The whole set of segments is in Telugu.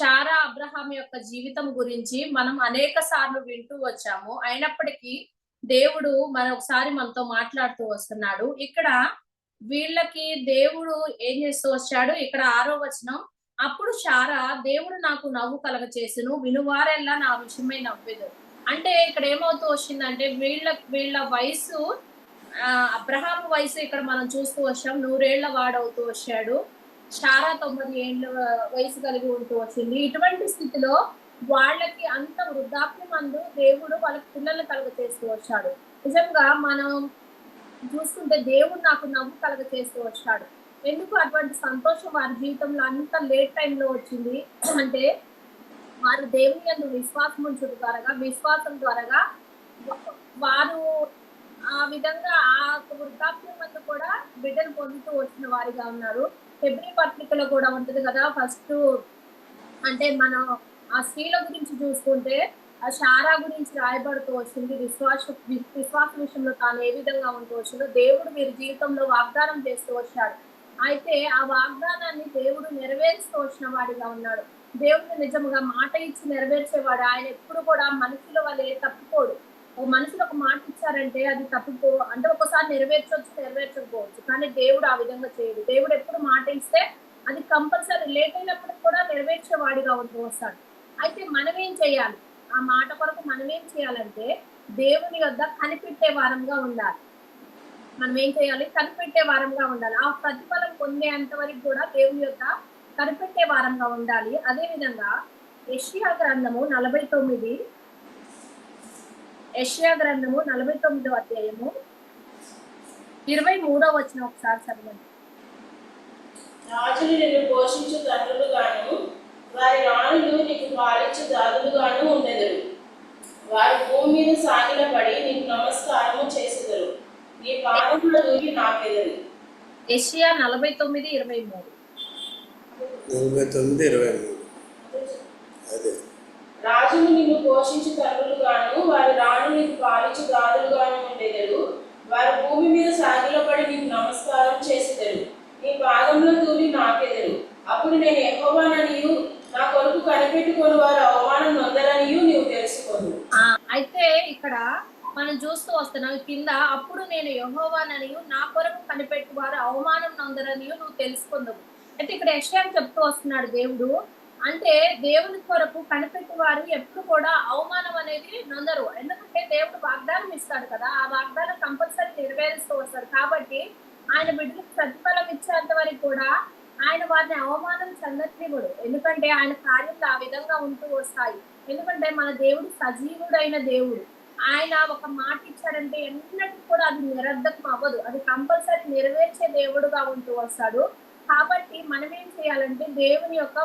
షారా అబ్రహాం యొక్క జీవితం గురించి మనం అనేక సార్లు వింటూ వచ్చాము. అయినప్పటికీ దేవుడు మన ఒకసారి మనతో మాట్లాడుతూ వస్తున్నాడు. ఇక్కడ వీళ్ళకి దేవుడు ఏం చేస్తూ వచ్చాడు? ఇక్కడ ఆరో వచనం అప్పుడు షారా దేవుడు నాకు నవ్వు కలగ చేసును వినువారెల్లా నా విషయమై నవ్వేదు అంటే ఇక్కడ ఏమవుతూ వచ్చిందంటే వీళ్ళ వీళ్ళ వయసు ఆ, అబ్రహాం వయసు ఇక్కడ మనం చూస్తూ వచ్చాం. నూరేళ్ళ వాడవుతూ వచ్చాడు. చాలా తొమ్మిది ఏళ్ళ వయసు కలిగి ఉంటూ వచ్చింది. ఇటువంటి స్థితిలో వాళ్ళకి అంత వృద్ధాప్యం అందు దేవుడు వాళ్ళకి పిల్లల్ని కలుగ చేస్తూ వచ్చాడు. నిజంగా మనం చూసుకుంటే దేవుడు నాకు నవ్వు కలుగ చేస్తూ వచ్చాడు. ఎందుకు అటువంటి సంతోషం వారి జీవితంలో అంత లేట్ టైంలో వచ్చింది? అంటే వారు దేవుని యందు విశ్వాసం ఉంచుడు ద్వారా విశ్వాసం ద్వారా వారు ఆ విధంగా ఆ వృద్ధాప్యం కూడా బిడ్డలు పొందుతూ వచ్చిన వారిగా ఉన్నారు. ఫిబ్రి పత్రికలో కూడా ఉంటది కదా ఫస్ట్ అంటే మనం ఆ స్త్రీల గురించి చూసుకుంటే ఆ శారా గురించి రాయబడుతూ వచ్చింది విశ్వాస విశ్వాస విషయంలో తాను ఏ విధంగా ఉంటూ వచ్చిందో దేవుడు మీరు జీవితంలో వాగ్దానం చేస్తూ వచ్చాడు. అయితే ఆ వాగ్దానాన్ని దేవుడు నెరవేరుస్తూ వచ్చిన వాడిగా ఉన్నాడు. దేవుడు నిజముగా మాట ఇచ్చి నెరవేర్చేవాడు. ఆయన ఎప్పుడు కూడా మనుషుల వలె తప్పుకోడు ఓ మనుషులు ఒక మాట ఇచ్చారంటే అది తప్పుకో అంటే ఒకసారి నెరవేర్చవచ్చు నెరవేర్చకపోవచ్చు. కానీ దేవుడు ఆ విధంగా చేయడు. దేవుడు ఎప్పుడు మాట ఇస్తే అది కంపల్సరీ లేట్ అయినప్పుడు కూడా నెరవేర్చేవాడిగా ఉంటూ వస్తాడు. అయితే మనం ఏం చేయాలి? ఆ మాట కొరకు మనం ఏం చేయాలంటే దేవుని వద్ద కనిపెట్టే వారంగా ఉండాలి. మనం ఏం చేయాలి? కనిపెట్టే వారంగా ఉండాలి. ఆ ప్రతిఫలం పొందేంత వరకు కూడా దేవుని యొక్క కనిపెట్టే వారంగా ఉండాలి. అదే విధంగా గ్రంథము నలభై తొమ్మిది యెషయా గ్రంథము నలభై తొమ్మిదో అధ్యాయము ఇరవై మూడో వచ్చిన ఒకసారి చదవండి. రాజులు నిన్ను పోషించు తండ్రులు గాను వారి రాణులు నీకు పాలించు దాదులు గాను ఉండెదరు. వారి భూమి మీద సాగిలపడి నీకు నమస్కారము చేసెదరు. నీ పాదముల దూరి నాకెదరు. యెషయా నలభై తొమ్మిది ఇరవై మూడు. నలభై తొమ్మిది ఇరవై మూడు. అదే. రాజును నిన్ను పోషించి తండ్రులు గాను వారి రాణు నీకు పాలించి దాదులు గాను ఉండేదరు. వారి భూమి మీద సాగిలపడి నీకు నమస్కారం చేసేదరు. నీ పాదంలో తూలి నాకెదరు. అప్పుడు నేను ఎహోవాననియు నా కొరకు కనిపెట్టుకొని వారు అవమానం నొందరనియు నీవు తెలుసుకోను అయితే ఇక్కడ మనం చూస్తూ వస్తున్నాం కింద అప్పుడు నేను యహోవాననియు నా కొరకు కనిపెట్టి వారు అవమానం నొందరనియు నువ్వు తెలుసుకుందవు. అయితే ఇక్కడ ఎక్స్ట్రా చెప్తూ వస్తున్నాడు దేవుడు అంటే దేవుని కొరకు కనిపెట్టి వారు ఎప్పుడు కూడా అవమానం అనేది నొందరు. ఎందుకంటే దేవుడు వాగ్దానం ఇస్తాడు కదా ఆ వాగ్దానం కంపల్సరీ నెరవేరుస్తూ వస్తారు. కాబట్టి ఆయన బిడ్డలకు ప్రతిఫలం ఇచ్చేంత వరకు కూడా ఆయన వారిని అవమానం చెందనివ్వడు. ఎందుకంటే ఆయన కార్యములు ఆ విధంగా ఉంటూ వస్తాయి. ఎందుకంటే మన దేవుడు సజీవుడైన దేవుడు. ఆయన ఒక మాట ఇచ్చాడంటే ఎన్నటికి కూడా అది నిరర్ధకం అవ్వదు. అది కంపల్సరీ నెరవేర్చే దేవుడుగా ఉంటూ వస్తాడు. కాబట్టి మనం ఏం చేయాలంటే దేవుని యొక్క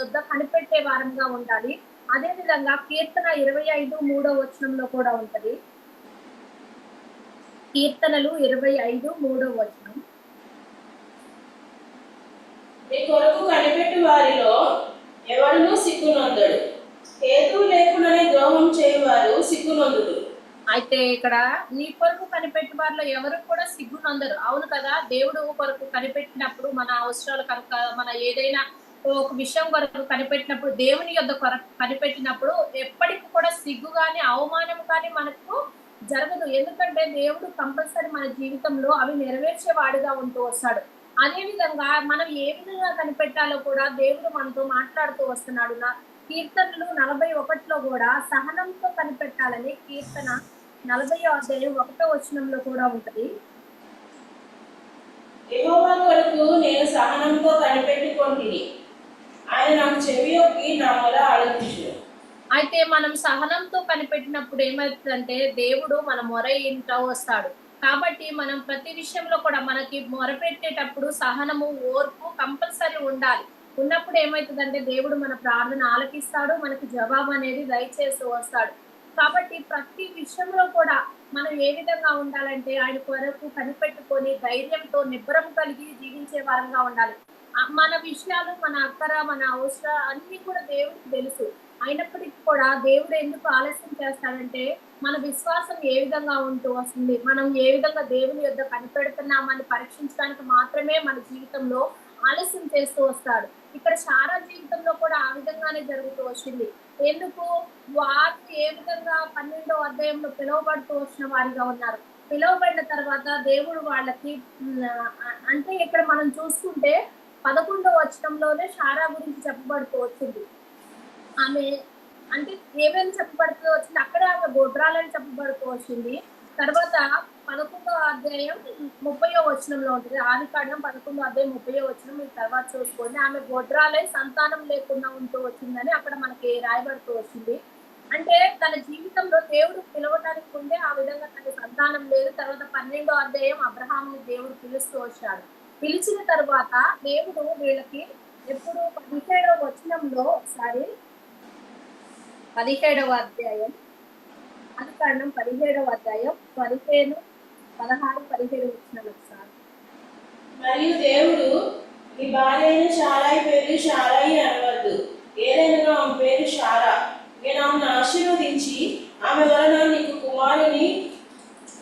వద్ద కనిపెట్టే వారంగా ఉండాలి. అదే విధంగా కీర్తన ఇరవై ఐదు మూడో వచనంలో కూడా ఉంటది. కీర్తనలు ఇరవై ఐదు మూడో వచనం. నీ కొరకు కనిపెట్టు వారిలో ఎవడునూ సిగ్గునొందడు. హేతువు లేకుండానే ద్రోహం చేయవారు సిగ్గునొందుడు అయితే ఇక్కడ నీ కొరకు కనిపెట్టి వారిలో ఎవరు కూడా సిగ్గునందరు అవును కదా దేవుడు కొరకు కనిపెట్టినప్పుడు మన అవసరాలు కనుక మన ఏదైనా ఒక విషయం కొరకు కనిపెట్టినప్పుడు దేవుని యొక్క కొరకు కనిపెట్టినప్పుడు ఎప్పటికి కూడా సిగ్గు కానీ అవమానం కానీ మనకు జరగదు. ఎందుకంటే దేవుడు కంపల్సరీ మన జీవితంలో అవి నెరవేర్చేవాడుగా ఉంటూ వస్తాడు. అదే విధంగా మనం ఏ విధంగా కనిపెట్టాలో కూడా దేవుడు మనతో మాట్లాడుతూ వస్తున్నాడు. నా కీర్తనలు నలభై ఒకటిలో కూడా సహనంతో కనిపెట్టాలని కీర్తన నలభై అధ్యాయం ఒకటో వచనంలో కూడా ఉంటది. యెహోవా కొరకు నేను సహనంతో కనిపెట్టుకొంటిని ఆయన నాకు చెవి నా మొర ఆలోచించు అయితే మనం సహనంతో కనిపెట్టినప్పుడు ఏమవుతుందంటే దేవుడు మన మొర ఇంట వస్తాడు. కాబట్టి మనం ప్రతి విషయంలో కూడా మనకి మొరపెట్టేటప్పుడు సహనము ఓర్పు కంపల్సరీ ఉండాలి. ఉన్నప్పుడు ఏమవుతుందంటే దేవుడు మన ప్రార్థన ఆలకిస్తాడు మనకి జవాబు అనేది దయచేస్తూ వస్తాడు. కాబట్టి ప్రతి విషయంలో కూడా మనం ఏ విధంగా ఉండాలంటే ఆయన కొరకు కనిపెట్టుకొని ధైర్యంతో నిబ్బరం కలిగి జీవించే వారంగా ఉండాలి. మన విషయాలు మన అక్కర మన అవసరం అన్ని కూడా దేవుడికి తెలుసు. అయినప్పటికీ కూడా దేవుడు ఎందుకు ఆలస్యం చేస్తాడంటే మన విశ్వాసం ఏ విధంగా ఉంటూ వస్తుంది? మనం ఏ విధంగా దేవుని యొద్ద కనిపెడుతున్నామని పరీక్షించడానికి మాత్రమే మన జీవితంలో ఆలస్యం చేస్తూ వస్తాడు. ఇక్కడ శారా జీవితంలో కూడా ఆ విధంగానే జరుగుతూ వచ్చింది. ఎందుకు? వారు ఏ విధంగా పన్నెండో అధ్యాయంలో పిలువబడుతూ వచ్చిన వారిగా ఉన్నారు. పిలువబడిన తర్వాత దేవుడు వాళ్ళకి అంటే ఇక్కడ మనం చూసుకుంటే పదకొండో వచనంలోనే శారా గురించి చెప్పబడుతూ వచ్చింది. ఆమె అంటే ఏమేమి చెప్పబడుతూ వచ్చింది? అక్కడే ఆమె గోత్రాలని చెప్పబడుతూ వచ్చింది. తర్వాత పదకొండో అధ్యాయం ముప్పయో వచనంలో ఉంటుంది. ఆది కాండం పదకొండో అధ్యాయం ముప్పయో వచనం మీరు తర్వాత చూసుకోండి. ఆమె గోత్రాలే సంతానం లేకుండా ఉంటూ వచ్చిందని అక్కడ మనకి రాయబడుతూ వచ్చింది. అంటే తన జీవితంలో దేవుడు పిలవడానికి ఉండే ఆ విధంగా తనకి సంతానం లేదు. తర్వాత పన్నెండో అధ్యాయం అబ్రహాంని దేవుడు పిలుస్తూ వచ్చాడు. పిలిచిన తర్వాత దేవుడు వీళ్ళకి ఎప్పుడు పదిహేడవ వచనంలో ఒకసారి పదిహేడవ అధ్యాయం కారణం పదిహేడవ అధ్యాయం పదిహేను పదహారు పదిహేడు వచ్చినాలు ఒకసారి మరియు దేవుడు నీ భార్య అయిన షారాయి పేరు షారాయి అనవద్దు. ఏదైనా ఆమె పేరు షారా. నేను ఆమెను ఆశీర్వదించి ఆమె వలన నీకు కుమారుని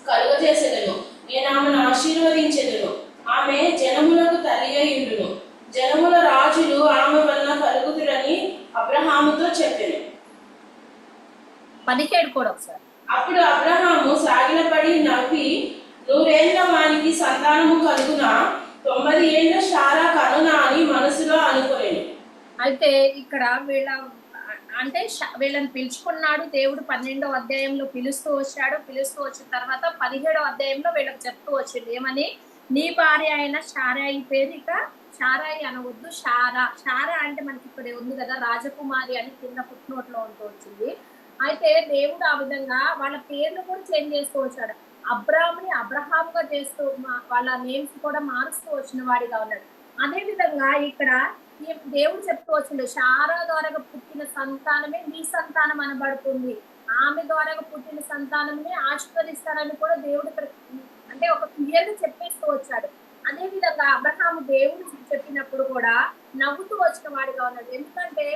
కలుగజేసేదను. నేను ఆమెను ఆశీర్వదించెదను. ఆమె జనములకు తల్లి అయి ఉండును. జనముల రాజులు ఆమె వలన కలుగుతురని అబ్రహాముతో చెప్పెను. పదిహేడు కూడా ఒకసారి. అప్పుడు అబ్రహాము సాగిలపడి నవ్వి నూరేళ్ళ వానికి సంతానము కలుగునా? తొమ్మిది ఏళ్ళ షారా కనునా? అని మనసులో అనుకోలేను అయితే ఇక్కడ వీళ్ళ అంటే వీళ్ళని పిలుచుకున్నాడు దేవుడు పన్నెండో అధ్యాయంలో పిలుస్తూ వచ్చాడు. పిలుస్తూ వచ్చిన తర్వాత పదిహేడో అధ్యాయంలో వీళ్ళకి చెప్తూ వచ్చింది. ఏమని? నీ భార్య అయిన షారాయి పేరు ఇక షారాయి అనవద్దు షారా షారా అంటే మనకి ఇక్కడ ఉంది కదా రాజకుమారి అని కింద పుట్టినోట్లో ఉంటూ వచ్చింది. అయితే దేవుడు ఆ విధంగా వాళ్ళ పేర్లు కూడా చేంజ్ చేస్తూ వచ్చాడు. అబ్రామ్ని అబ్రహాం గా చేస్తూ వాళ్ళ నేమ్స్ కూడా మారుస్తూ వచ్చిన వాడిగా ఉన్నాడు. అదే విధంగా ఇక్కడ ఈ దేవుడు చెప్తూ వచ్చిండు శారా ద్వారా పుట్టిన సంతానమే నీ సంతానం అనబడుతుంది. ఆమె ద్వారా పుట్టిన సంతానమే ఆశీర్వదిస్తానని కూడా దేవుడు అంటే ఒక క్లియర్గా చెప్పేస్తూ వచ్చాడు. అదే విధంగా అబ్రహాము దేవుడు చెప్పినప్పుడు కూడా నవ్వుతూ వచ్చిన వాడిగా ఉన్నాడు. ఎందుకంటే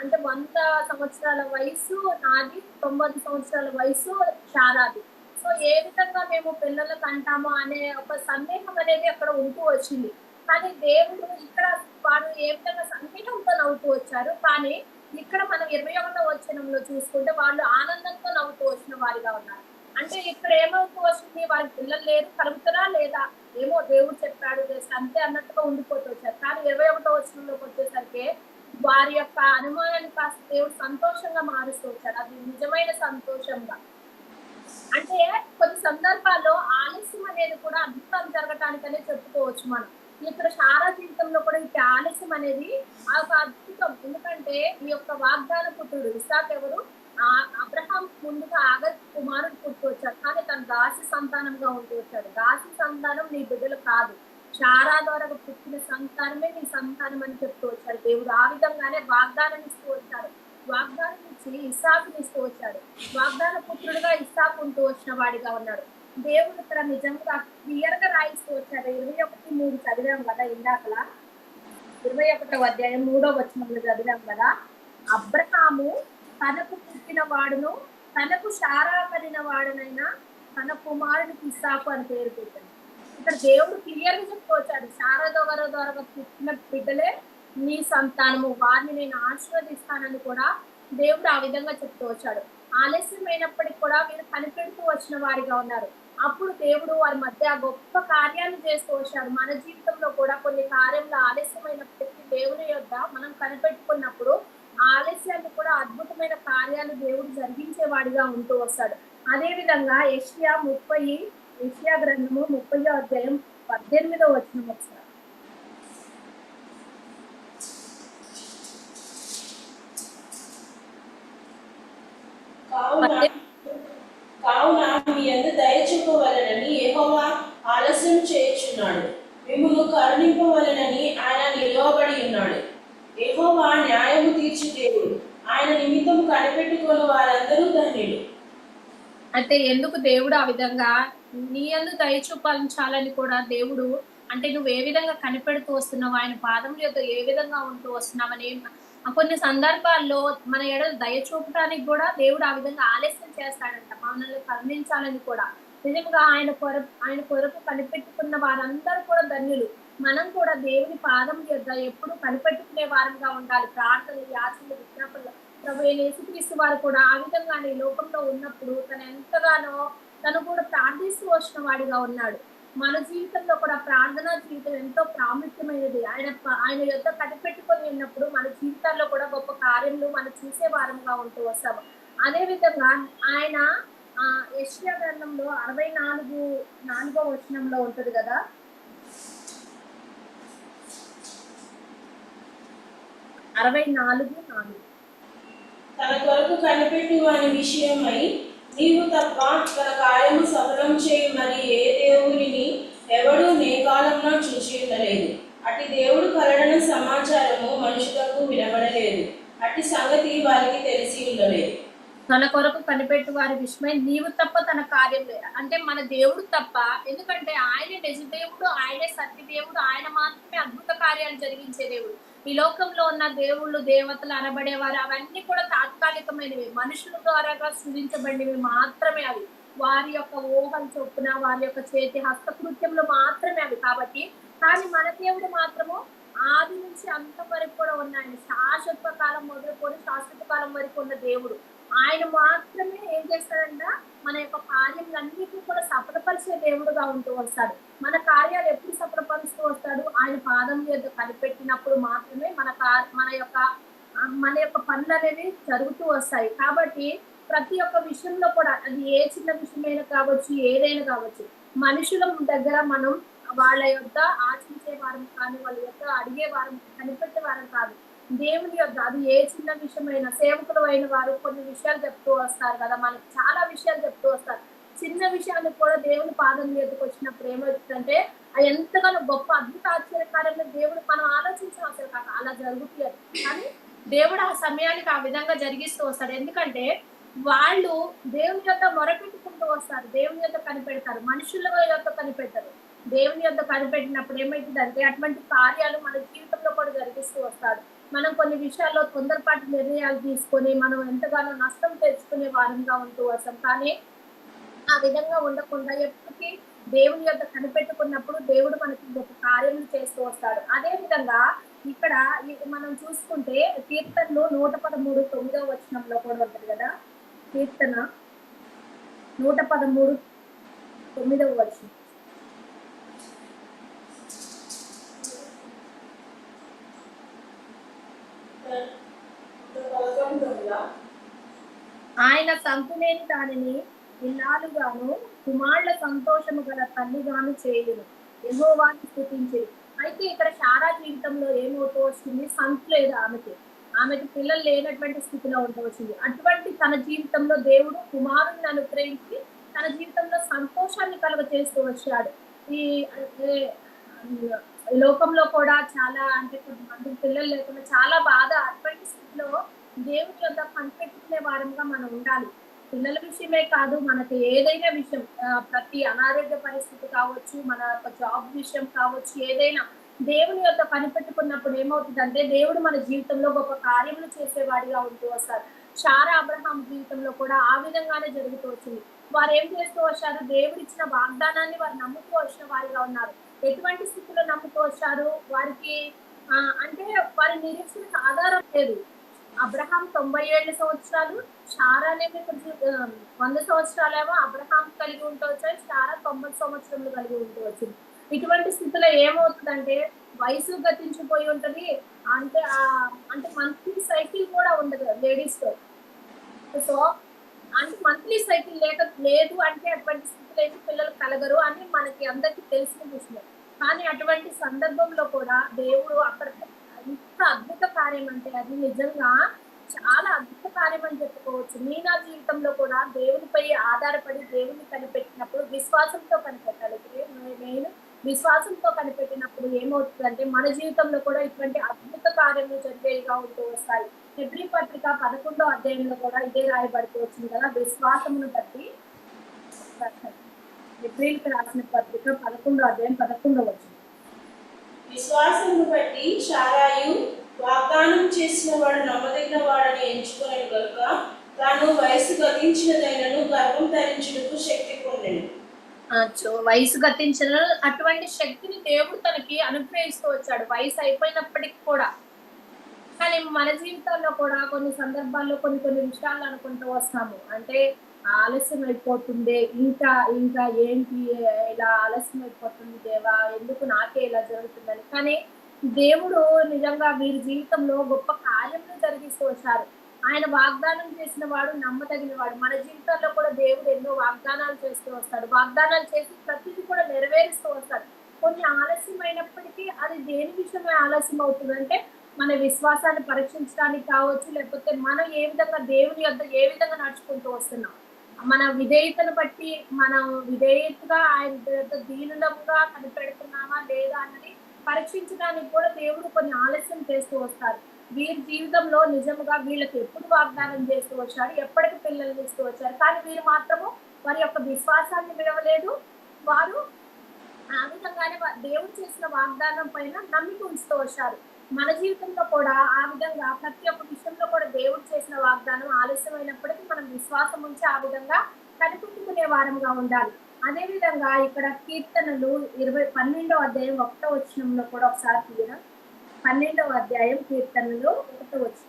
అంటే వంద సంవత్సరాల వయసు నాది తొంభై సంవత్సరాల వయసు శారాది. సో ఏ విధంగా మేము పిల్లలకు అంటామో అనే ఒక సందేహం అనేది అక్కడ ఉంటూ వచ్చింది. కానీ దేవుడు ఇక్కడ వారు ఏ విధంగా సందేహంతో నవ్వుతూ వచ్చారు కానీ ఇక్కడ మనం ఇరవై ఒకటో వచనంలో చూసుకుంటే వాళ్ళు ఆనందంతో నవ్వుతూ వచ్చిన వారిగా ఉన్నారు. అంటే ఇక్కడ ఏమవుతూ వస్తుంది వారి పిల్లలు లేరు కలుగుతారా లేదా? ఏమో దేవుడు చెప్పాడు అంతే అన్నట్టుగా ఉండిపోతూ వచ్చారు. కానీ ఇరవై ఒకటో వచనంలోకి వచ్చేసరికి వారి యొక్క అనుమానాన్ని కాస్త దేవుడు సంతోషంగా మారుస్తూ వచ్చాడు అది నిజమైన సంతోషంగా. అంటే కొన్ని సందర్భాల్లో ఆలస్యం అనేది కూడా అద్భుతం జరగటానికనే చెప్పుకోవచ్చు మనం. ఇక్కడ శారా జీవితంలో కూడా ఈ ఆలస్యం అనేది ఆ ఒక అద్భుతం. ఎందుకంటే ఈ యొక్క వాగ్దాన పుత్రుడు ఇసాక్ ఎవరు? ఆ అబ్రహాం ముందుగా ఆగర్ కుమారుడు పుట్టి వచ్చాడు. కానీ తన దాసి సంతానంగా ఉంటూ వచ్చాడు. దాసి సంతానం నీ బిడ్డలు కాదు. క్షారా ద్వారా పుట్టిన సంతానమే నీ సంతానం అని చెప్తూ వచ్చాడు. దేవుడు ఆ విధంగానే వాగ్దానం ఇస్తూ వచ్చాడు. వాగ్దానం ఇచ్చి ఇస్సాకుని ఇస్తూ వచ్చాడు. వాగ్దాన పుత్రుడుగా ఇస్సాకు ఉంటూ వచ్చిన వాడిగా ఉన్నాడు. దేవుడు ఇక్కడ నిజంగా క్లియర్గా రాయిస్తూ వచ్చాడు. ఇరవై ఒకటి మూడు చదివాం కదా ఇందాకలా? ఇరవై ఒకటో అధ్యాయం మూడో వచనంలో చదివాం కదా? అబ్రహాము తనకు పుట్టిన వాడును తనకు శారా కలిగిన వాడునైనా తన కుమారునికి ఇస్సాకు అని పేరు పెట్టాడు. ఇక్కడ దేవుడు క్లియర్గా చెప్పుకోవచ్చాడు. శారదవర ద్వారా పుట్టిన బిడ్డలే నీ సంతానము. వారిని నేను ఆశీర్వదిస్తానని కూడా దేవుడు ఆ విధంగా చెప్తూ వచ్చాడు ఆలస్యమైనప్పటికీ కూడా వీరు కనిపెడుతూ వచ్చిన వారిగా ఉన్నారు. అప్పుడు దేవుడు వారి మధ్య గొప్ప కార్యాలు చేస్తూ వచ్చాడు. మన జీవితంలో కూడా కొన్ని కార్యంలో ఆలస్యమైనప్పటికీ దేవుని యొక్క మనం కనిపెట్టుకున్నప్పుడు ఆలస్యాన్ని కూడా అద్భుతమైన కార్యాలు దేవుడు జరిగించే వాడిగా ఉంటూ వస్తాడు. అదే విధంగా ఏషియా ముప్పై ఏషియా గ్రంథము ముప్పై అధ్యాయం పద్దెనిమిదో వచ్చిన. ఒకసారి కావున మీ అందు దయ చూపవలనని యెహోవా ఆలస్యం చేయుచున్నాడు. మిమ్మల్ని కరుణింపవలనని ఆయన నిలవబడి ఉన్నాడు. యెహోవా న్యాయము తీర్చు దేవుడు. ఆయన నిమిత్తం కనిపెట్టుకొని వారందరూ ధన్యులు. అయితే ఎందుకు దేవుడు ఆ విధంగా నీ అందు దయ చూపాలించాలని కూడా దేవుడు అంటే నువ్వు ఏ విధంగా కనిపెడుతూ వస్తున్నావు ఆయన పాదం యొక్క ఏ విధంగా ఉంటూ వస్తున్నావని కొన్ని సందర్భాల్లో మన ఎడలు దయ చూపడానికి కూడా దేవుడు ఆ విధంగా ఆలస్యం చేస్తాడంట మనల్ని కరుణించాలని కూడా. నిజంగా ఆయన కొరకు ఆయన కొరకు కనిపెట్టుకున్న వారందరూ కూడా ధన్యులు. మనం కూడా దేవుని పాదం యొక్క ఎప్పుడు కనిపెట్టుకునే వారంగా ఉండాలి. ప్రార్థనలు యాచనలు విజ్ఞాపనలు. ప్రభు యేసుక్రీస్తు వారు కూడా ఆ విధంగానే ఈ లోకంలో ఉన్నప్పుడు తను ఎంతగానో తను కూడా ప్రార్థిస్తూ వచ్చిన వాడిగా ఉన్నాడు. మన జీవితంలో కూడా ప్రార్థనా జీవితం ఎంతో ప్రాముఖ్యమైనది. ఆయన ఆయన యొక్క కనిపెట్టుకొని ఉన్నప్పుడు మన జీవితాల్లో కూడా గొప్ప కార్యములు మనం చూసే వారంగా ఉంటూ వస్తాము. అదే విధంగా ఆయన ఆ యెషయా గ్రంథంలో అరవై నాలుగు నాలుగో వచనంలో ఉంటుంది కదా? అరవై నాలుగు నాలుగు. తన కొరకు కనిపెట్టు అనే విషయమై నీవు తప్ప తన కార్యము సఫలం చేయు మరి ఏ దేవుడిని ఎవడు నే కాలంలో చూచి ఉండలేదు అట్టి దేవుడు కలడన సమాచారము మనుషులకు వినబడలేదు. అట్టి సంగతి వారికి తెలిసి ఉండలేదు తన కొరకు కనిపెట్టు వారి విషయమై నీవు తప్ప తన కార్యం లేదు. అంటే మన దేవుడు తప్ప ఎందుకంటే ఆయన నిజ దేవుడు ఆయనే సత్య దేవుడు ఆయన మాత్రమే అద్భుత కార్యాలు జరిగించే దేవుడు. ఈ లోకంలో ఉన్న దేవుళ్ళు దేవతలు అనబడేవారు అవన్నీ కూడా తాత్కాలికమైనవి. మనుషుల ద్వారా సృజించబడినవి మాత్రమే అవి. వారి యొక్క ఊహల చొప్పున వారి యొక్క చేతి హస్తకృత్యములు మాత్రమే అవి కాబట్టి కానీ మన దేవుడు మాత్రము ఆది నుంచి అంత వరకు కూడా ఉన్నాయని శాశ్వత కాలం మొదలుకొని శాశ్వత కాలం వరకు ఉన్న దేవుడు. ఆయన మాత్రమే ఏం చేస్తాడంట? మన యొక్క కార్యములన్నిటిని కూడా సఫలపరిచే దేవుడుగా ఉంటూ వస్తాడు. మన కార్యాలు ఎప్పుడు సఫలపరుస్తూ వస్తాడు? ఆయన పాదం మీద కనిపెట్టినప్పుడు మాత్రమే మన మన యొక్క మన యొక్క పనులు అనేవి జరుగుతూ వస్తాయి. కాబట్టి ప్రతి ఒక్క విషయంలో కూడా అది ఏ చిన్న విషయమైనా కావచ్చు ఏదైనా కావచ్చు మనుషుల దగ్గర మనం వాళ్ళ యొక్క ఆశించే వారం కానీ వాళ్ళ యొక్క అడిగే వారం కనిపెట్టే వారం కాదు. దేవుని యొక్క అది ఏ చిన్న విషయమైనా సేవకులు అయిన వారు కొన్ని విషయాలు చెప్తూ వస్తారు కదా. మనకి చాలా విషయాలు చెప్తూ వస్తారు. చిన్న విషయాలు కూడా దేవుని పాదం మీదకి ప్రేమ ఏమవుతుందంటే అది ఎంతగానో గొప్ప అద్భుత ఆశ్చర్యకారంగా దేవుడు మనం ఆలోచించిన అవసరం కాదు. అలా జరుగుతుంది కానీ దేవుడు ఆ సమయానికి ఆ విధంగా జరిగిస్తూ వస్తాడు. ఎందుకంటే వాళ్ళు దేవుని యొక్క మొరపెట్టుకుంటూ వస్తారు. దేవుని యొక్క కనిపెడతారు. మనుషుల యొక్క కనిపెట్టరు. దేవుని యొక్క కనిపెట్టినప్పుడు ఏమైతుందంటే అటువంటి కార్యాలు మన జీవితంలో కూడా జరిగిస్తూ వస్తాడు. మనం కొన్ని విషయాల్లో తొందరపాటు నిర్ణయాలు తీసుకొని మనం ఎంతగానో నష్టం తెచ్చుకునే వారంగా ఉంటూ వస్తాం. కానీ ఆ విధంగా ఉండకుండా ఎప్పటికీ దేవుని యొక్క కనిపెట్టుకున్నప్పుడు దేవుడు మనకి గొప్ప కార్యం చేస్తూ వస్తాడు. అదే విధంగా ఇక్కడ మనం చూసుకుంటే కీర్తనలు నూట పదమూడు తొమ్మిదవ వచనంలో కూడా ఉంటుంది కదా? కీర్తన నూట పదమూడు తొమ్మిదవ వచనం. ఆయన సంతులేని దానిని ఇన్నాళ్ళుగాను కుమారుల సంతోషము గల తల్లిగాను చేయును. యెహోవాని స్థుతించి అయితే ఇక్కడ శారా జీవితంలో ఏమవుతూ వస్తుంది సంతు లేదు ఆమెకి. ఆమెకి పిల్లలు లేనటువంటి స్థితిలో ఉండవచ్చింది. అటువంటి తన జీవితంలో దేవుడు కుమారుని అనుగ్రహించి తన జీవితంలో సంతోషాన్ని కలుగ చేస్తూ వచ్చాడు. ఈ ఈ లోకంలో కూడా చాలా అంటే కొంతమంది పిల్లలు లేకుండా చాలా బాధ అటువంటి స్థితిలో దేవుని యొక్క కనిపెట్టుకునే వారంగా మనం ఉండాలి. పిల్లల విషయమే కాదు మనకి ఏదైనా విషయం ప్రతి అనారోగ్య పరిస్థితి కావచ్చు మన యొక్క జాబ్ విషయం కావచ్చు ఏదైనా దేవుని యొక్క కనిపెట్టుకున్నప్పుడు ఏమవుతుందంటే దేవుడు మన జీవితంలో గొప్ప కార్యములు చేసేవాడిగా ఉంటూ వస్తారు షారా అబ్రహాం జీవితంలో కూడా ఆ విధంగానే జరుగుతూ వచ్చింది. వారు ఏం చేస్తూ వచ్చారు దేవుడు ఇచ్చిన వాగ్దానాన్ని వారు నమ్ముతూ వచ్చిన వారిగా ఉన్నారు. ఎటువంటి స్థితిలో నమ్ముతూ వచ్చారు వారికి ఆ, అంటే వారి నిరీక్షణకు ఆధారం లేదు. అబ్రహాం తొంభై ఏడు సంవత్సరాలు చారానేమో కొంచెం వంద సంవత్సరాలేమో అబ్రహాం కలిగి ఉంటూ వచ్చాయి చారా తొంభై సంవత్సరములు కలిగి ఉంటూ వచ్చింది ఇటువంటి స్థితిలో ఏమవుతుందంటే వయసు గతించిపోయి ఉంటది. అంటే ఆ అంటే మంత్లీ సైకిల్ కూడా ఉండదు లేడీస్తో. సో అంటే మంత్లీ సైకిల్ లేక లేదు అంటే అటువంటి స్థితిలో అయితే పిల్లలు కలగరు అని మనకి అందరికీ తెలిసిన విషయం. కానీ అటువంటి సందర్భంలో కూడా దేవుడు అక్కడ ఇంత అద్భుత కార్యం అంటే అది నిజంగా చాలా అద్భుత కార్యం అని చెప్పుకోవచ్చు. నీ నా జీవితంలో కూడా దేవునిపై ఆధారపడి దేవుని కనిపెట్టినప్పుడు విశ్వాసంతో కనిపెట్టాలి. నేను విశ్వాసంతో కనిపెట్టినప్పుడు ఏమవుతుందంటే మన జీవితంలో కూడా ఇటువంటి అద్భుత కార్యములు జరిగేవిగా ఉంటూ వస్తాయి. ఫిబ్రి పత్రిక పదకొండో అధ్యాయంలో కూడా ఇదే రాయబడుతూ వచ్చింది కదా విశ్వాసమును బట్టి. ఫిబ్రిల్కి రాసిన పత్రిక పదకొండో అధ్యాయం పదకొండో వచ్చింది విశ్వాసమును బట్టి షారాయు వాగ్దానం చేసిన వాడు నమ్మదగిన వాడని ఎంచుకునే కనుక తాను వయసు గతించినదైనను గర్భం ధరించుటకు శక్తి పొందెను. వయసు గతించిన అటువంటి శక్తిని దేవుడు తనకి అనుగ్రహిస్తూ వచ్చాడు. వయసు అయిపోయినప్పటికి కూడా. కానీ మన జీవితాల్లో కూడా కొన్ని సందర్భాల్లో కొన్ని కొన్ని విషయాలు అనుకుంటూ వస్తాము. అంటే ఆలస్యం అయిపోతుంది ఇంకా ఇంకా ఏంటి? ఇలా ఆలస్యం అయిపోతుంది దేవా? ఎందుకు నాకే ఇలా జరుగుతుందని? కానీ దేవుడు నిజంగా వీరి జీవితంలో గొప్ప కార్యంను జరిగిస్తూ వచ్చారు. ఆయన వాగ్దానం చేసిన వాడు నమ్మదగిన వాడు మన జీవితాల్లో కూడా దేవుడు ఎన్నో వాగ్దానాలు చేస్తూ వస్తాడు. వాగ్దానాలు చేసి ప్రతిదీ కూడా నెరవేరుస్తూ వస్తాడు. కొన్ని ఆలస్యం అయినప్పటికీ అది దేని విషయమే ఆలస్యం అవుతుందంటే మన విశ్వాసాన్ని పరీక్షించడానికి కావచ్చు లేకపోతే మనం ఏ విధంగా దేవుని యొద్ద ఏ విధంగా నడుచుకుంటూ వస్తున్నాం. మన విధేయతను బట్టి మనం విధేయతగా ఆయన యొద్ద దీనులంగా కనిపెడుతున్నామా లేదా అన్నది పరీక్షించడానికి కూడా దేవుడు కొన్ని ఆలస్యం చేస్తూ వస్తారు వీరి జీవితంలో నిజముగా వీళ్ళకి ఎప్పుడు వాగ్దానం చేస్తూ వచ్చారు ఎప్పటికి పిల్లలు ఇస్తూ వచ్చారు కానీ వీరు మాత్రము వారి యొక్క విశ్వాసాన్ని విడవలేదు వారు ఆ విధంగానే దేవుడు చేసిన వాగ్దానం పైన నమ్మిక ఉంచుతూ వచ్చారు. మన జీవితంలో కూడా ఆ విధంగా ప్రతి ఒక్క విషయంలో కూడా దేవుడు చేసిన వాగ్దానం ఆలస్యమైనప్పటికీ మనం విశ్వాసం ఉంచి ఆ విధంగా కనిపెట్టుకునే వారంగా ఉండాలి. అదే విధంగా ఇక్కడ కీర్తనలు ఇరవై పన్నెండో అధ్యాయం ఒకటో వచ్చినంలో కూడా ఒకసారి తీయన? పన్నెండవ అధ్యాయం కీర్తనలు ఒకటో వచ్చిన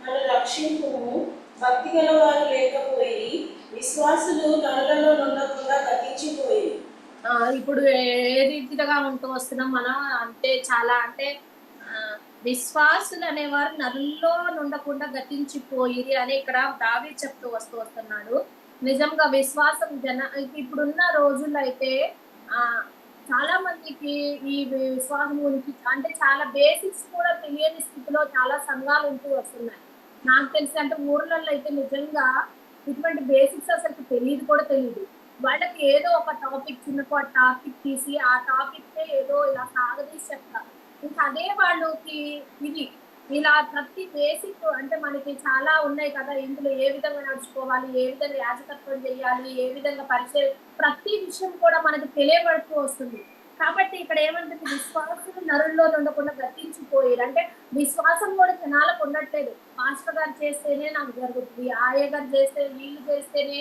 నన్ను రక్షింపుము భక్తి గల వారు లేకపోయి విశ్వాసులు నరులలో నుండకుండా గతించిపోయి ఇప్పుడు ఏ రీతిగా ఉంటూ వస్తున్నాం మనం అంటే చాలా అంటే విశ్వాసులు అనేవారు నరుల్లో నుండకుండా గతించిపోయిరి అని ఇక్కడ దావి చెప్తూ వస్తూ వస్తున్నాడు. నిజంగా విశ్వాసం జన ఇప్పుడున్న రోజుల్లో అయితే ఆ చాలా మందికి ఈ విశ్వాసం గురించి అంటే చాలా బేసిక్స్ కూడా తెలియని స్థితిలో చాలా సంఘాలు ఉంటూ వస్తున్నాయి. నాకు తెలిసి అంటే ఊర్లలో అయితే నిజంగా ఇటువంటి బేసిక్స్ అసలు తెలియదు కూడా తెలియదు. వాళ్ళకి ఏదో ఒక టాపిక్ చిన్న టాపిక్ తీసి ఆ టాపిక్ ఏదో ఇలా సాగదీసి చెప్తారు ఇంకా అదే వాళ్ళకి ఇది. ఇలా ప్రతి బేసిక్ అంటే మనకి చాలా ఉన్నాయి కదా ఇందులో ఏ విధంగా నడుచుకోవాలి ఏ విధంగా యాజకత్వం చేయాలి ఏ విధంగా పరిచయం ప్రతి విషయం కూడా మనకి తెలియబడుతూ వస్తుంది. కాబట్టి ఇక్కడ ఏమంటుంది విశ్వాసం నరుల్లో ఉండకుండా గతించిపోయారు అంటే విశ్వాసం కూడా జనాలకు ఉండట్లేదు. మాస్టర్ గారు చేస్తేనే నాకు జరుగుతుంది ఆయ గారు చేస్తే వీళ్ళు చేస్తేనే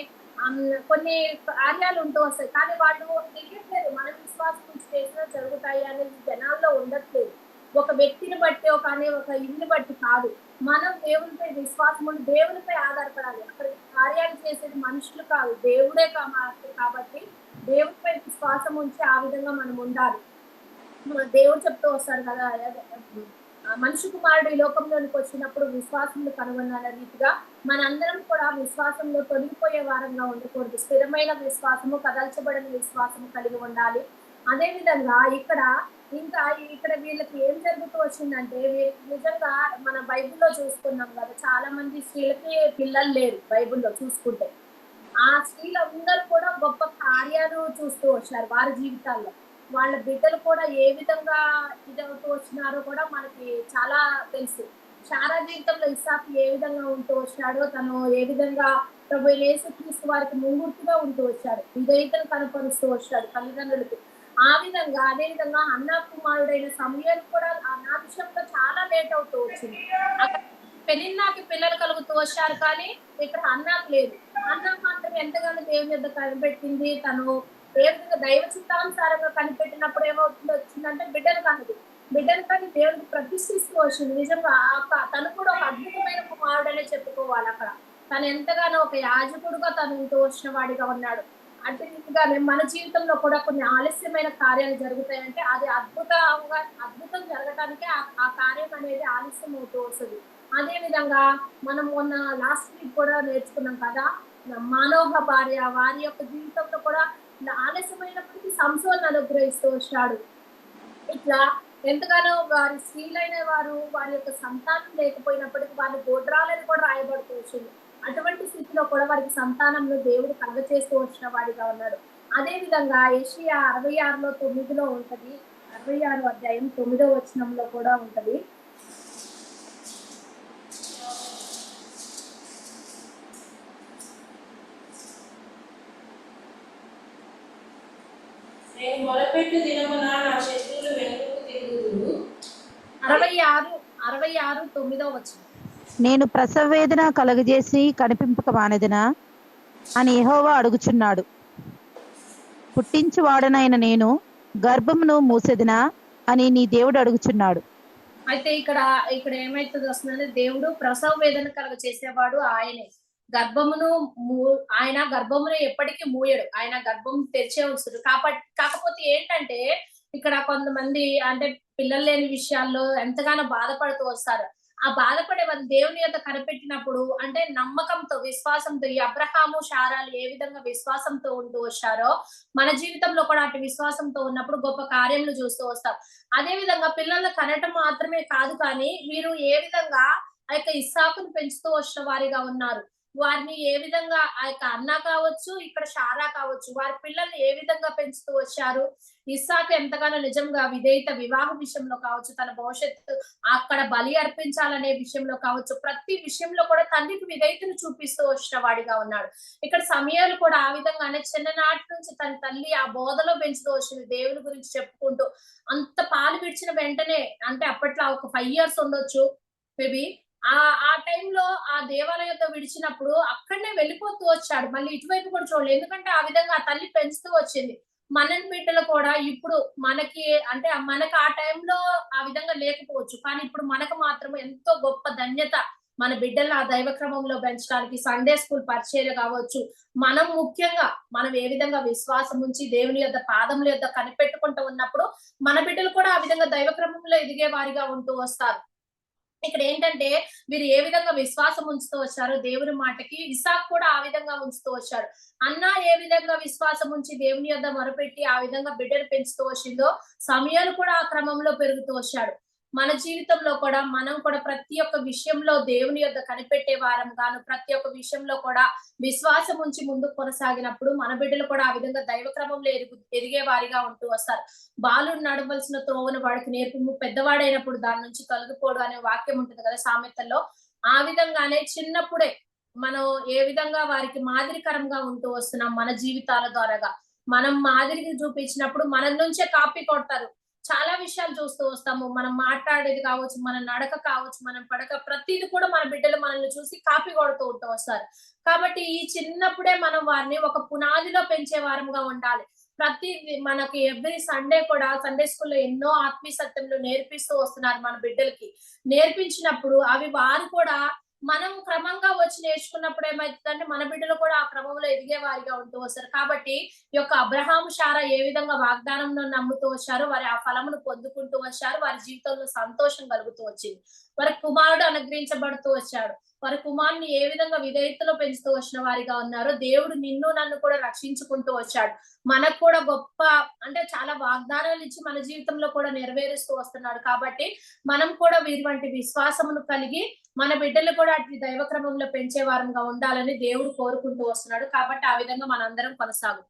కొన్ని కార్యాలు ఉంటూ వస్తాయి. కానీ వాళ్ళు తెలియట్లేదు మన విశ్వాసం చేసినా జరుగుతాయి అనేది జనాల్లో ఉండట్లేదు. ఒక వ్యక్తిని బట్టి ఒక అనే ఒక ఇల్లు బట్టి కాదు. మనం దేవునిపై విశ్వాసం ఉండి దేవునిపై ఆధారపడాలి. అక్కడ కార్యాలు చేసేది మనుషులు కాదు. దేవుడే కా- కాబట్టి దేవునిపై విశ్వాసం ఉంచి ఆ విధంగా మనం ఉండాలి. దేవుడు చెప్తూ వస్తారు కదా మనిషి కుమారుడు ఈ లోకంలోనికి వచ్చినప్పుడు విశ్వాసం కనుగొన్న రీతిగా మనందరం కూడా విశ్వాసంలో తొలగిపోయే వారంగా ఉండకూడదు. స్థిరమైన విశ్వాసము కదల్చబడిన విశ్వాసము కలిగి ఉండాలి. అదే విధంగా ఇక్కడ ఇంకా ఇక్కడ వీళ్ళకి ఏం జరుగుతూ వచ్చిందంటే నిజంగా మన బైబిల్లో చూసుకున్నాం కదా చాలా మంది స్త్రీలకి పిల్లలు లేరు బైబిల్లో చూసుకుంటే. ఆ స్త్రీలందరూ కూడా గొప్ప కార్యాలు చూస్తూ వచ్చారు వారి జీవితాల్లో. వాళ్ళ బిడ్డలు కూడా ఏ విధంగా ఇదవుతూ వచ్చినారో కూడా మనకి చాలా తెలుసు. శారా జీవితంలో ఇసాకు ఏ విధంగా ఉంటూ వచ్చాడో తను ఏ విధంగా ప్రభు యేసుక్రీస్తు వారికి ముంగుర్తుగా ఉంటూ వచ్చాడు విధేయతను కనపరుస్తూ వచ్చాడు తల్లిదండ్రులకు. ఆ విధంగా అదే విధంగా అన్న కుమారుడైన సమయాలు కూడా ఆ నా విషయంలో చాలా లేట్ అవుతూ వచ్చింది. అక్కడ పెనిన్నాకి పిల్లలు కలుగుతూ వచ్చారు కానీ ఇక్కడ అన్నాకు లేదు. అన్న మాత్రం ఎంతగానో దేవుని మీద కనిపెట్టింది తను ఏ విధంగా దైవ చిత్తానుసారంగా కనిపెట్టినప్పుడు ఏమవుతుందో వచ్చిందంటే బిడ్డలు కన్నది. బిడ్డను కానీ దేవునికి ప్రతిష్ఠిస్తూ వచ్చింది నిజంగా ఆ తను కూడా ఒక అద్భుతమైన కుమారుడనే చెప్పుకోవాలి అక్కడ. తను ఎంతగానో ఒక యాజకుడుగా తను ఉంటూ వచ్చిన వాడిగా ఉన్నాడు. అంటే రీతిగానే మన జీవితంలో కూడా కొన్ని ఆలస్యమైన కార్యాలు జరుగుతాయంటే అది అద్భుతంగా అద్భుతం జరగటానికే ఆ- కార్యం అనేది ఆలస్యం అవుతూ వస్తుంది. అదే విధంగా మనం మొన్న లాస్ట్ వీక్ కూడా నేర్చుకున్నాం కదా మానవ భార్య వారి యొక్క జీవితంలో కూడా ఆలస్యమైనప్పటికీ సంశోధన అనుగ్రహిస్తూ వచ్చాడు ఇట్లా ఎంతగానో వారి స్త్రీలైన వారు వారి యొక్క సంతానం లేకపోయినప్పటికీ వారి గోడ్రాలని కూడా రాయబడుతూ వచ్చింది అటువంటి స్థితిలో కూడా వారికి సంతానంలో దేవుడు కలగచేస్తూ వచ్చిన వాడిగా ఉన్నాడు. అదే విధంగా ఏషియా అరవై ఆరులో తొమ్మిదిలో ఉంటది. అరవై ఆరు అధ్యాయం తొమ్మిదో వచనంలో కూడా ఉంటది. నేను మొదపెట్టు దినమున నా అరవై ఆరు అరవై ఆరు తొమ్మిదో నేను ప్రసవ వేదన కలుగజేసి కనిపింపక మానెదనా అని యెహోవా అడుగుచున్నాడు. పుట్టించువాడనైన నేను గర్భమును మూసెదనా అని నీ దేవుడు అడుగుచున్నాడు. అయితే ఇక్కడ ఇక్కడ ఏమైతుంది వస్తుందంటే దేవుడు ప్రసవ వేదన కలుగ చేసేవాడు ఆయనే. గర్భమును మూ- ఆయన గర్భమును ఎప్పటికీ మూయడు. ఆయన గర్భం తెరిచే ఉంచుతాడు కాబట్టి కాకపోతే ఏంటంటే ఇక్కడ కొంతమంది అంటే పిల్లలు లేని విషయాల్లో ఎంతగానో బాధపడుతూ వస్తారు. ఆ బాధపడే వాళ్ళు దేవుని యొక్క కనిపెట్టినప్పుడు అంటే నమ్మకంతో విశ్వాసంతో ఈ అబ్రహాము శారాలు ఏ విధంగా విశ్వాసంతో ఉంటూ వచ్చారో మన జీవితంలో కూడా అటు విశ్వాసంతో ఉన్నప్పుడు గొప్ప కార్యములు చూస్తూ వస్తాం అదే విధంగా పిల్లలు కనటం మాత్రమే కాదు కానీ వీరు ఏ విధంగా ఆ యొక్క ఇస్సాకును పెంచుతూ వచ్చిన వారిగా ఉన్నారు. వారిని ఏ విధంగా ఆ యొక్క అన్న కావచ్చు ఇక్కడ షారా కావచ్చు వారి పిల్లల్ని ఏ విధంగా పెంచుతూ వచ్చారు ఇస్సాకు ఎంతగానో నిజంగా విధేయత వివాహ విషయంలో కావచ్చు తన భవిష్యత్తు అక్కడ బలి అర్పించాలనే విషయంలో కావచ్చు ప్రతి విషయంలో కూడా తండ్రికి విధేయతను చూపిస్తూ వచ్చిన వాడిగా ఉన్నాడు. ఇక్కడ సమయాలు కూడా ఆ విధంగానే చిన్ననాటి నుంచి తన తల్లి ఆ బోధలో పెంచుతూ వచ్చింది దేవుని గురించి చెప్పుకుంటూ అంత పాలు విడిచిన వెంటనే అంటే అప్పట్లో ఒక ఫైవ్ ఇయర్స్ ఉండొచ్చు మేబీ ఆ ఆ టైంలో ఆ దేవాలయంతో విడిచినప్పుడు అక్కడనే వెళ్ళిపోతూ వచ్చాడు. మళ్ళీ ఇటువైపు కూడా చూడలేదు. ఎందుకంటే ఆ విధంగా ఆ తల్లి పెంచుతూ వచ్చింది. మన బిడ్డలు కూడా ఇప్పుడు మనకి అంటే మనకు ఆ టైంలో ఆ విధంగా లేకపోవచ్చు. కానీ ఇప్పుడు మనకు మాత్రం ఎంతో గొప్ప ధన్యత మన బిడ్డలను ఆ దైవ క్రమంలో పెంచడానికి సండే స్కూల్ పరిచయలు కావచ్చు. మనం ముఖ్యంగా మనం ఏ విధంగా విశ్వాసం ఉంచి దేవుని యొక్క పాదముల యొక్క కనిపెట్టుకుంటూ ఉన్నప్పుడు మన బిడ్డలు కూడా ఆ విధంగా దైవ క్రమంలో ఎదిగే వారిగా ఉంటూ వస్తారు. ఇక్కడ ఏంటంటే వీరు ఏ విధంగా విశ్వాసం ఉంచుతూ వచ్చారో దేవుని మాటకి ఇసాక్ కూడా ఆ విధంగా ఉంచుతూ వచ్చారు అన్న ఏ విధంగా విశ్వాసం ఉంచి దేవుని యొద్ద మొరపెట్టి ఆ విధంగా బిడ్డను పెంచుతూ వచ్చిందో సమయాలు కూడా ఆ క్రమంలో పెరుగుతూ వచ్చాడు. మన జీవితంలో కూడా మనం కూడా ప్రతి ఒక్క విషయంలో దేవుని యొక్క కనిపెట్టే వారం గాను ప్రతి ఒక్క విషయంలో కూడా విశ్వాసం ఉంచి ముందుకు కొనసాగినప్పుడు మన బిడ్డలు కూడా ఆ విధంగా దైవ క్రమంలో ఎరుగు ఎదిగే వారిగా ఉంటూ వస్తారు. బాలుడు నడవలసిన త్రోవను వాడికి నేర్పు పెద్దవాడైనప్పుడు దాని నుంచి తొలగిపోడు అనే వాక్యం ఉంటుంది కదా సామెతల్లో. ఆ విధంగానే చిన్నప్పుడే మనం ఏ విధంగా వారికి మాదిరికరంగా ఉంటూ వస్తున్నాం మన జీవితాల ద్వారాగా. మనం మాదిరికి చూపించినప్పుడు మన నుంచే కాపీ కొడతారు. చాలా విషయాలు చూస్తూ వస్తాము. మనం మాట్లాడేది కావచ్చు మన నడక కావచ్చు మనం పడక ప్రతిది కూడా మన బిడ్డలు మనల్ని చూసి కాపీ కొడుతూ ఉంటూ వస్తారు. కాబట్టి ఈ చిన్నప్పుడే మనం వారిని ఒక పునాదిలో పెంచే వారంగా ఉండాలి. ప్రతి మనకి ఎవ్రీ సండే కూడా సండే స్కూల్లో ఎన్నో ఆత్మీయ సత్యంలో నేర్పిస్తూ వస్తున్నారు మన బిడ్డలకి. నేర్పించినప్పుడు అవి వారు కూడా మనం క్రమంగా వచ్చి నేర్చుకున్నప్పుడు ఏమవుతుందంటే మన బిడ్డలు కూడా ఆ క్రమంలో ఎదిగే వారిగా ఉంటూ వస్తారు. కాబట్టి ఈ యొక్క అబ్రహాం షారా ఏ విధంగా వాగ్దానంలో నమ్ముతూ వచ్చారో వారి ఆ ఫలమును పొందుకుంటూ వచ్చారు. వారి జీవితంలో సంతోషం కలుగుతూ వచ్చింది. వారి కుమారుడు అనుగ్రహించబడుతూ వచ్చాడు. వారి కుమారుని ఏ విధంగా విధేయతలో పెంచుతూ వచ్చిన వారిగా ఉన్నారో దేవుడు నిన్ను నన్ను కూడా రక్షించుకుంటూ వచ్చాడు. మనకు కూడా గొప్ప అంటే చాలా వాగ్దానాలు ఇచ్చి మన జీవితంలో కూడా నెరవేరుస్తూ వస్తున్నాడు. కాబట్టి మనం కూడా వీరి వంటి విశ్వాసమును కలిగి మన బిడ్డలు కూడా అటు దైవ క్రమంలో పెంచే వారంగా ఉండాలని దేవుడు కోరుకుంటూ వస్తున్నాడు. కాబట్టి ఆ విధంగా మనందరం కొనసాగు